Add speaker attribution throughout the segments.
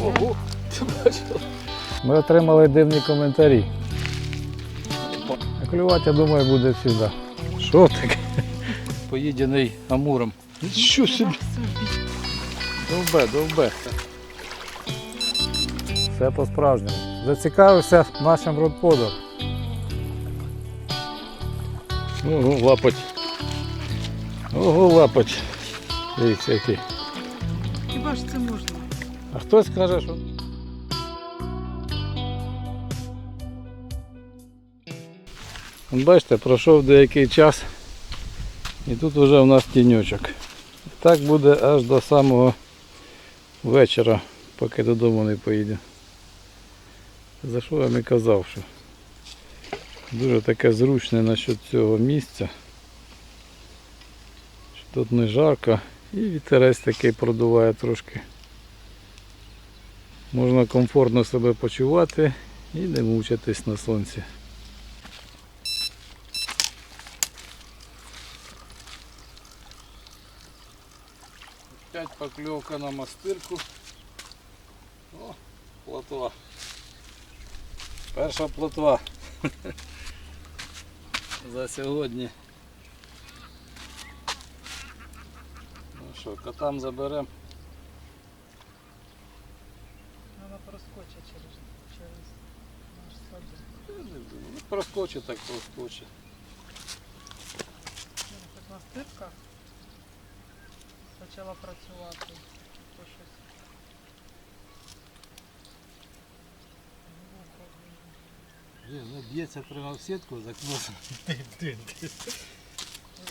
Speaker 1: Ого, ти бачив?
Speaker 2: Ми отримали дивні коментарі. А клювати, я думаю, буде завжди. Що таке?
Speaker 1: Поїдений амуром.
Speaker 2: Що собі? Довбе, довбе. Все по-справжньому. Зацікавився нашим родподом. Ого, лапоть. Ого, лапоть. Дивіться який.
Speaker 3: Хіба ж це можна?
Speaker 2: А хтось каже, що. Бачите, пройшов деякий час і тут вже у нас тіньочок. Так буде аж до самого вечора, поки додому не поїде. За що я вам і казав, що дуже таке зручне насчет цього місця. Що тут не жарко і вітерець такий продуває трошки. Можна комфортно себе почувати і не мучитись на сонці.
Speaker 1: Опять покльовка на мастирку. О, плотва. Перша плотва. За сьогодні. Ну що, котам заберемо.
Speaker 3: Вона проскочить через, через наш садик.
Speaker 1: Ну, проскочить так проскочить.
Speaker 3: Ну, Так настирка почала працювати.
Speaker 1: Блін, ну б'ється прямо в сітку, за носом.
Speaker 3: І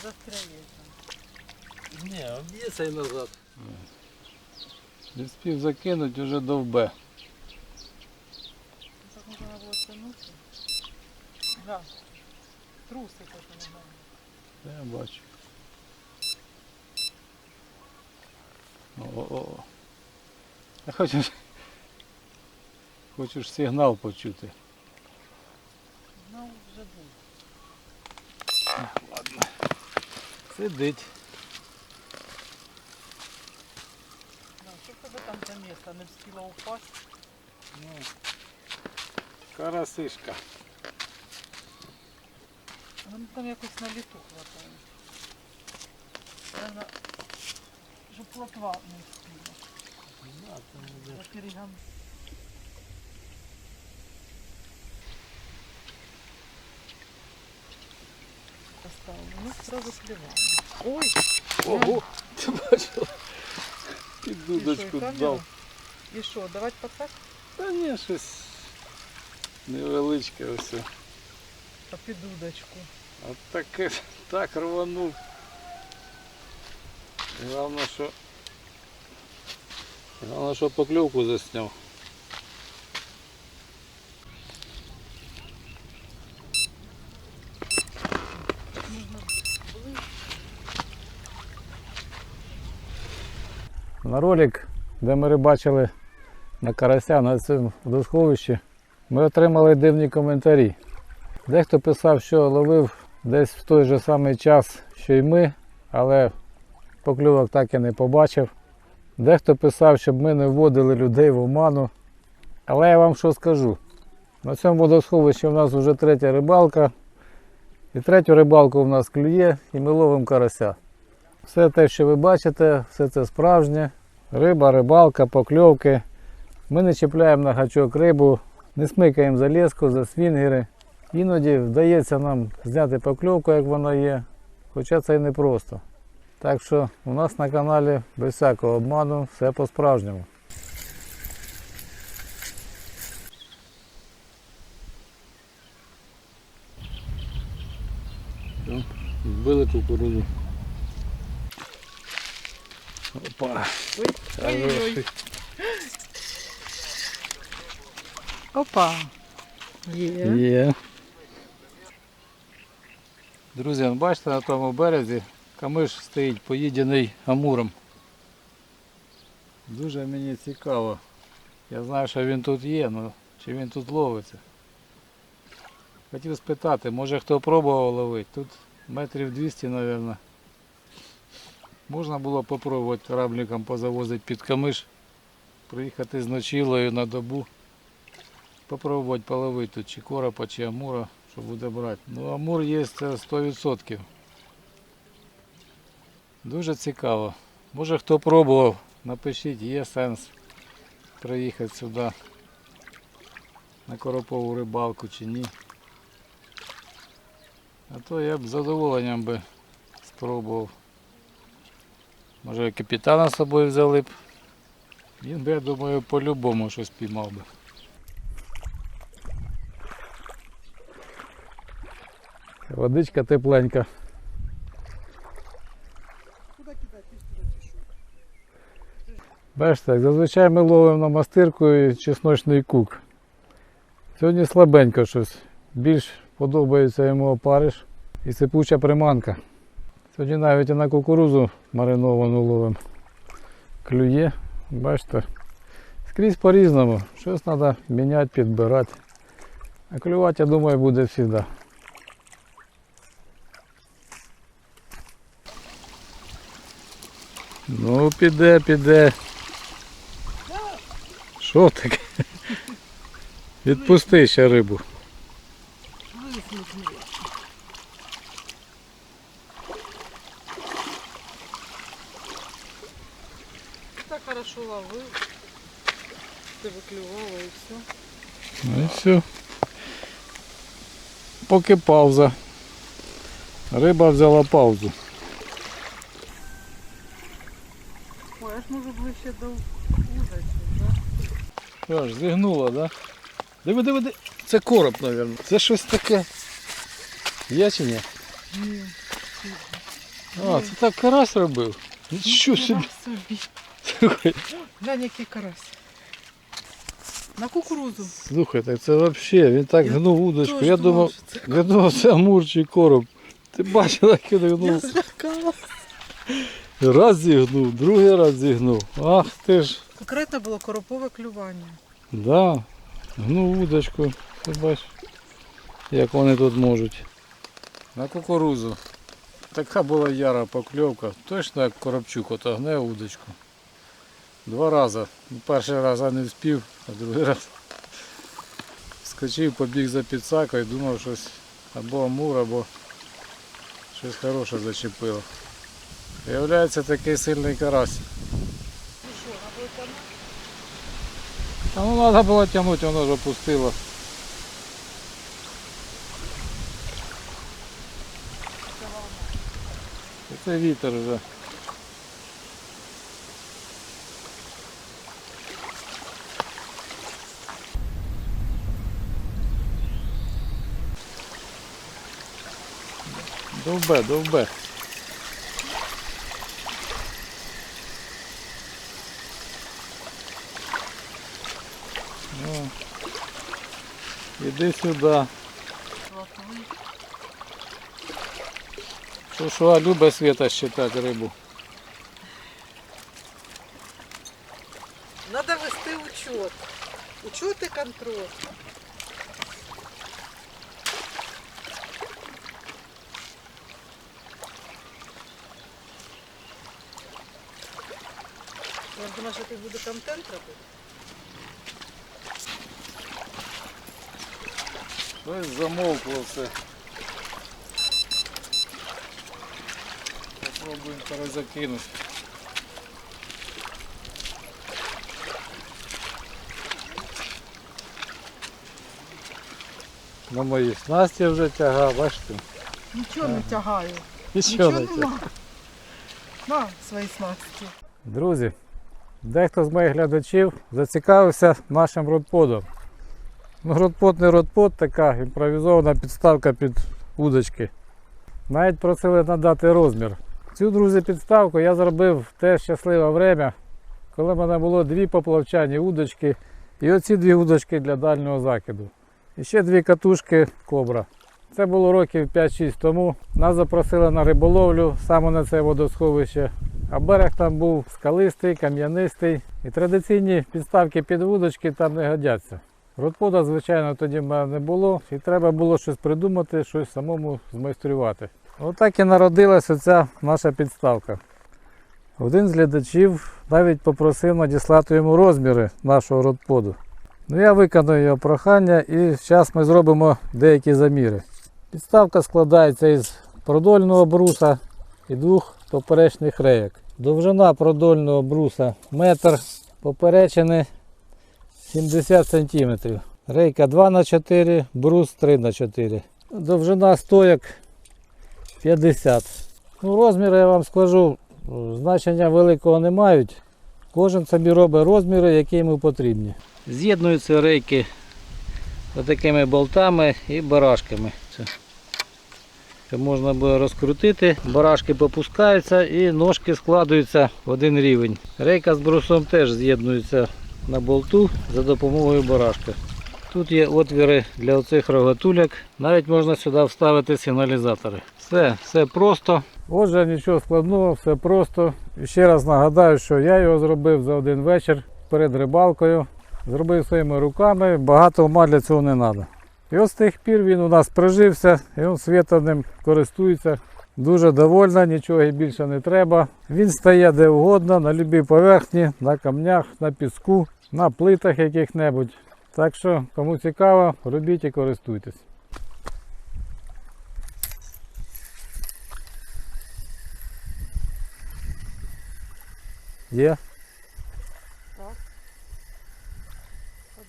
Speaker 3: застряє там.
Speaker 1: Ні, а б'ється і назад.
Speaker 2: Не спів закинути вже довбе.
Speaker 3: Так можна було тягнути. Да. Труси так не
Speaker 2: Я бачу. О-о-о. А хочеш, хочеш сигнал почути.
Speaker 3: Ну, вже був.
Speaker 2: Ладно. Сидить.
Speaker 3: Да, що в тебе там за місце? Не встигла упасть?
Speaker 2: Ну, карасишка.
Speaker 3: А Вони там якось на літу хватає. Наверно, щоб плотва не встигла. За берегом. Поставили. Ну, сразу клевали. Ой!
Speaker 1: Ого, ти бачив? Під
Speaker 3: І що, і
Speaker 1: дудочку
Speaker 3: камеру?
Speaker 1: дав.
Speaker 3: І що, давати пацак?
Speaker 1: Та ні, щось невеличке ось.
Speaker 3: Та під удочку.
Speaker 1: А таке так рванув. Головне, що. Головне, що покльовку засняв.
Speaker 2: На ролик, де ми рибачили на карася на цьому водосховищі, ми отримали дивні коментарі. Дехто писав, що ловив десь в той же самий час, що й ми, але покльовок так і не побачив. Дехто писав, щоб ми не вводили людей в оману. Але я вам що скажу. На цьому водосховищі у нас вже третя рибалка. І третю рибалку у нас клює і ми ловимо карася. Все те, що ви бачите, все це справжнє. Риба, рибалка, покльовки. Ми не чіпляємо на гачок рибу, не смикаємо за леску, за свінгери. Іноді вдається нам зняти покльовку, як вона є, хоча це і не просто. Так що у нас на каналі без всякого обману все по-справжньому.
Speaker 1: Вбили кукурудзу.
Speaker 2: Опа.
Speaker 3: Ой, ой-ой. Опа. Є.
Speaker 2: Є. Друзі, бачите на тому березі камиш стоїть поїдений амуром. Дуже мені цікаво. Я знаю, що він тут є, але чи він тут ловиться. Хотів спитати, може хто пробував ловити. Тут метрів 200, мабуть. Можна було попробувати корабликом позавозити під камиш. приїхати з ночілою на добу. Попробувати половити тут чи коропа, чи амура, що буде брати. Ну амур є 100%. Дуже цікаво. Може хто пробував, напишіть, є сенс приїхати сюди на коропову рибалку чи ні. А то я б з задоволенням би спробував. Може капітана з собою взяли б. Він би, я думаю, по-любому щось піймав би. Водичка тепленька. Бачите, як зазвичай ми ловимо на мастирку і чесночний кук. Сьогодні слабенько щось. Більш подобається йому опариш і сипуча приманка. Сьогодні навіть і на кукурузу мариновану ловимо. Клює, бачите. Скрізь по-різному. Щось треба міняти, підбирати. А клювати, я думаю, буде завжди. Ну, піде, піде. Що таке? Відпусти ще рибу.
Speaker 3: Так хорошо ловив. Тебе клювало і все.
Speaker 2: Ну і все. Поки пауза. Риба взяла паузу.
Speaker 3: Ой, аж може ближче до удочі, да?
Speaker 2: Що ж, зігнула, да? Диви, диви, диви. Це короб, мабуть. Це щось таке. Є чи ні?
Speaker 3: Ні.
Speaker 2: А, це так карась робив. Нічого собі.
Speaker 3: собі. Глянь, який карась. На кукурузу.
Speaker 2: Слухайте, це взагалі, він так
Speaker 3: Я
Speaker 2: гнув удочку. Я
Speaker 3: думав,
Speaker 2: думав,
Speaker 3: це
Speaker 2: я думав, це амурчий короб. Ти бачила, як він
Speaker 3: Я злякалась.
Speaker 2: Раз зігнув, другий раз зігнув. Ах ти ж.
Speaker 3: Конкретно було коропове клювання.
Speaker 2: Да, гнув удочку. Ти бачиш, як вони тут можуть. На кукурузу. Така була яра покльовка. Точно як Коробчук отогне удочку. Два рази. Ну, Перший раз я не вспів, а другий раз скочив, побіг за підсакою, думав щось або амур, або щось хороше зачепило. Виявляється такий сильний карась. А ну треба було тягнути, воно ж опустило. Це вітер вже. Довбе, довбе. О, Іди сюди. Що що, а любить світа считати рибу.
Speaker 3: Надо вести учет. Учет і контроль. Я думаю, що ти буде контент робити.
Speaker 2: Щось замовкло все. Попробуємо перезакинути. На моїй снасті вже тяга, бачите?
Speaker 3: Нічого не тягаю.
Speaker 2: Нічого не
Speaker 3: Нічого
Speaker 2: тяга.
Speaker 3: нема. На свої снасті.
Speaker 2: Друзі, дехто з моїх глядачів зацікавився нашим родподом. Ну, родпод не родпод, така імпровізована підставка під удочки. Навіть просили надати розмір. Цю, друзі, підставку я зробив в те щасливе время, коли в мене було дві поплавчані удочки і оці дві удочки для дальнього закиду. І ще дві катушки кобра. Це було років 5-6 тому. Нас запросили на риболовлю саме на це водосховище. А берег там був скалистий, кам'янистий. І традиційні підставки під вудочки там не годяться. Родпода, звичайно, тоді в мене не було, і треба було щось придумати, щось самому змайструвати. Отак і народилася ця наша підставка. Один з глядачів навіть попросив надіслати йому розміри нашого родподу. Ну, я виконую його прохання і зараз ми зробимо деякі заміри. Підставка складається із продольного бруса і двох поперечних рейок. Довжина продольного бруса метр, поперечини 70 см. Рейка 2х4, брус 3х4. Довжина стояк 50. Ну, розміри я вам скажу, значення великого не мають. Кожен собі робить розміри, які йому потрібні. З'єднуються рейки такими болтами і барашками. Можна буде розкрутити, барашки попускаються і ножки складуються в один рівень. Рейка з брусом теж з'єднується на болту за допомогою барашка. Тут є отвіри для оцих рогатуляк. Навіть можна сюди вставити сигналізатори. Все, все просто. Отже, нічого складного, все просто. І ще раз нагадаю, що я його зробив за один вечір перед рибалкою. Зробив своїми руками, багато ума для цього не треба. І от з тих пір він у нас прижився, і він світом ним користується. Дуже довольна, нічого більше не треба. Він стає де угодно, на будь-якій поверхні, на камнях, на піску, на плитах яких-небудь. Так що, кому цікаво, робіть і користуйтесь. Є?
Speaker 3: А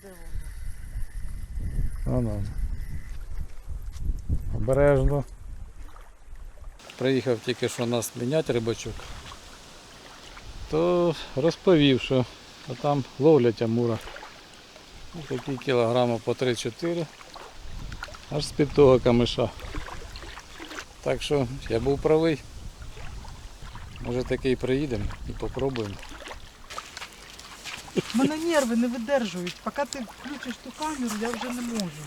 Speaker 3: де воно?
Speaker 2: Ну, ну. Обережно. Приїхав тільки що нас міняти рибачок. То розповів, що там ловлять амура. Ось Такі кілограми по 3-4. Аж з під того камиша. Так що я був правий. Може таки і приїдемо і попробуємо.
Speaker 3: У мене нерви не видержують. Поки ти включиш ту камеру, я вже не можу.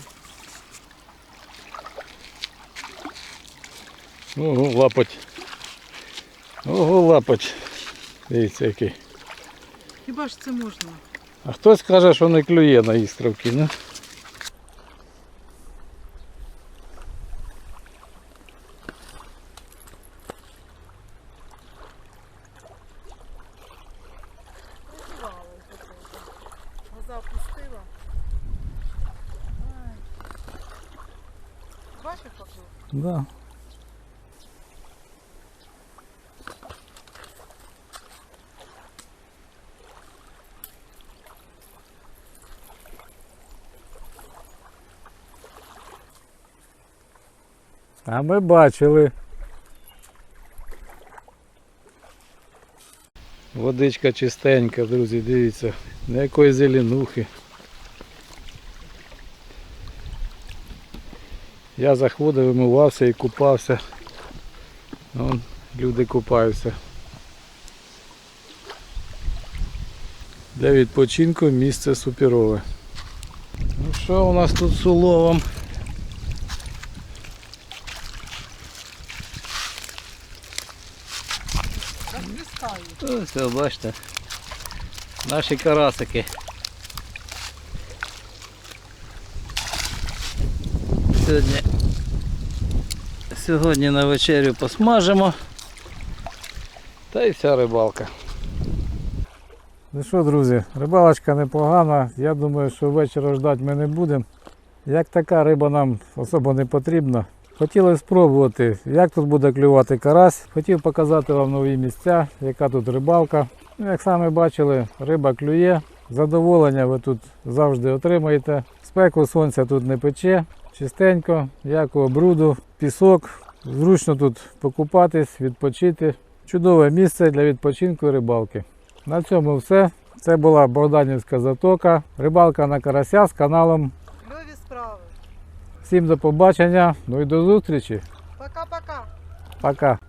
Speaker 2: Ого, лапоть. Ого, лапоть. Дивіться який.
Speaker 3: Хіба ж це можна?
Speaker 2: А хтось каже, що не клює на іскравки, ну?
Speaker 3: Глаза опустила. Ай. Бачиш, поклюв?
Speaker 2: Да. А ми бачили. Водичка чистенька, друзі, дивіться, ніякої зеленухи. Я заходив, вимивався і купався. Вон, люди купаються. Для відпочинку місце суперове. Ну що у нас тут з уловом? Ось, ви бачите. Наші карасики. Сьогодні, сьогодні на вечерю посмажимо. Та й вся рибалка. Ну що, друзі, рибалочка непогана. Я думаю, що вечора ждати ми не будемо. Як така риба нам особо не потрібна. Хотіли спробувати, як тут буде клювати карась. Хотів показати вам нові місця, яка тут рибалка. Ну, Як самі бачили, риба клює. Задоволення ви тут завжди отримаєте. Спеку сонця тут не пече, чистенько, ніякого бруду, пісок. Зручно тут покупатись, відпочити. Чудове місце для відпочинку і рибалки. На цьому все. Це була Богданівська затока. Рибалка на карася з каналом. Всім до побачення, ну і до зустрічі.
Speaker 3: Пока-пока.
Speaker 2: Пока.